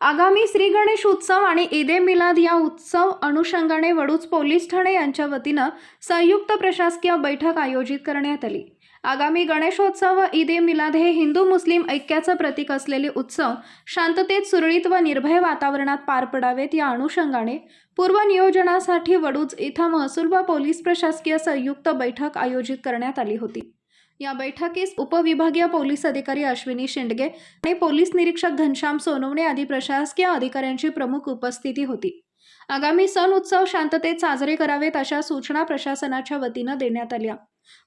आगामी श्री गणेश उत्सव आणि ईद ए मिलाद या उत्सव अनुषंगाने वडूज पोलीस ठाणे यांच्या वतीनं संयुक्त प्रशासकीय बैठक आयोजित करण्यात आली. आगामी गणेशोत्सव व ईद ए मिलाद हे हिंदू मुस्लिम ऐक्याचं प्रतीक असलेले उत्सव शांततेत सुरळीत व निर्भय वातावरणात पार पडावेत या अनुषंगाने पूर्वनियोजनासाठी वडूज इथं महसूल व पोलीस प्रशासकीय संयुक्त बैठक आयोजित करण्यात आली होती. या बैठकीस उपविभागीय पोलीस अधिकारी अश्विनी शेंडगे आणि पोलीस निरीक्षक घनश्याम सोनवणे आदी प्रशासकीय अधिकाऱ्यांची प्रमुख उपस्थिती होती. आगामी सण उत्सव शांततेत साजरे करावेत अशा सूचना प्रशासनाच्या वतीनं देण्यात आल्या.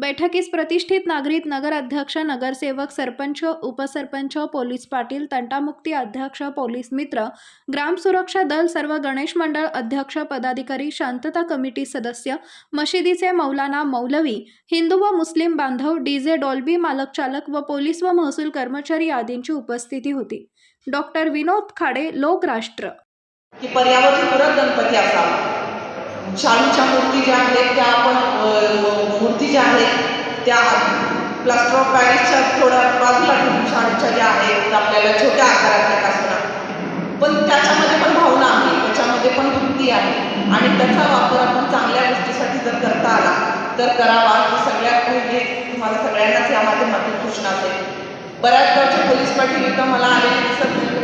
बैठकीस प्रतिष्ठित नागरिक नगर अध्यक्ष नगरसेवक सरपंच उपसरपंच पोलीस पाटील तंटामुक्ती अध्यक्ष पोलीस मित्र ग्राम सुरक्षा दल सर्व गणेश मंडळ अध्यक्ष पदाधिकारी शांतता कमिटी सदस्य मशिदीचे मौलाना मौलवी हिंदू व मुस्लिम बांधव डीजे डॉल्बी मालक चालक व पोलीस व महसूल कर्मचारी आदींची उपस्थिती होती. डॉक्टर विनोद खाडे लोकराष्ट्र की पर्यावरणपूरक गणपती असावा. शाडूच्या मूर्ती ज्या आहेत त्या आपण ज्या आहेत त्या प्लास्टर ऑफ पॅरिसच्या थोड्या बाजूला ठेवून शाळेच्या ज्या आहेत त्या आपल्याला छोट्या आकारातल्या का असणार पण त्याच्यामध्ये पण भावना आहे. त्याच्यामध्ये पण वृत्ती आहे. आणि त्याचा वापर आपण चांगल्या गोष्टीसाठी जर करता आला तर करावा. ही सगळ्यात पहिले तुम्हाला सगळ्यांनाच या माध्यमातून सूचना असेल. बऱ्याच गावचे पोलीस पाटील इथं मला आलेले दिसत नाही.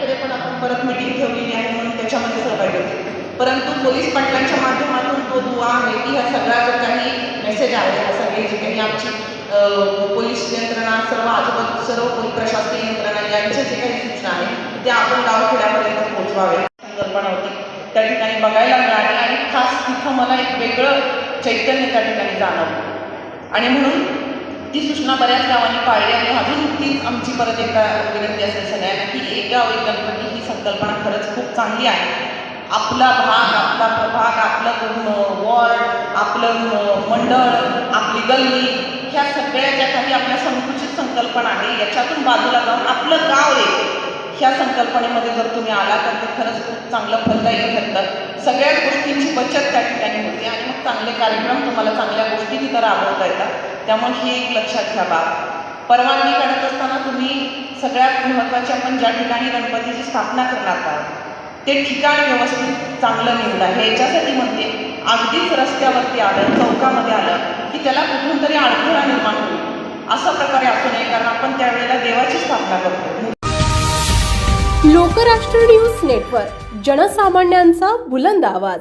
ते पण आपण परत मिटिंग ठेवलेली आहे म्हणून त्याच्यामध्ये सहभागी होते. परंतु पोलीस पाटलांच्या किंवा तो हा सगळा ह्या जो काही मेसेज आहे ह्या सगळी काही आमची पोलीस यंत्रणा सर्व आजूबाजू सर्व पोलीस प्रशासकीय यंत्रणा यांच्या जे काही सूचना आहेत त्या आपण गावखेड्यापर्यंत पोहोचवाव्या संकल्पना होती त्या ठिकाणी बघायला मिळाली आणि खास तिथं मला एक वेगळं चैतन्य त्या ठिकाणी जाणवलं. आणि म्हणून ती सूचना बऱ्याच गावांनी पाळली आणि अजून तीच आमची परत एकदा विनंती असेल सगळ्यांना की एक गाव एक गणपती ही संकल्पना खरंच खूप चांगली आहे. आपला भाग आपला प्रभाग आपलं वॉर्ड आपलं मंडळ आपली गल्ली ह्या सगळ्या ज्या काही आपल्या संकुचित संकल्पना आहे याच्यातून बाजूला जाऊन आपलं गाव एक ह्या संकल्पनेमध्ये जर तुम्ही आला तर ते खरंच खूप चांगलं फलदायी ठरतं. सगळ्याच गोष्टींची बचत त्या ठिकाणी होते आणि मग चांगले कार्यक्रम तुम्हाला चांगल्या गोष्टी तिथं राबवता येतात. त्यामुळे ही एक लक्षात घ्या बाब. परवानगी काढत असताना तुम्ही सगळ्यात महत्त्वाच्या पण ज्या ठिकाणी गणपतीची स्थापना करणार आहात ते ठिकाण व्यवस्थित चांगलं निवडा आहे. याच्यासाठी म्हणते अगदीच रस्त्यावरती आलं चौकामध्ये आलं की त्याला कुठून तरी अडथळा निर्माण होईल. अशा प्रकारे असू नये कारण आपण त्यावेळेला देवाची स्थापना करतो लोकराष्ट्र न्यूज नेटवर्क जनसामान्यांचा बुलंद आवाज.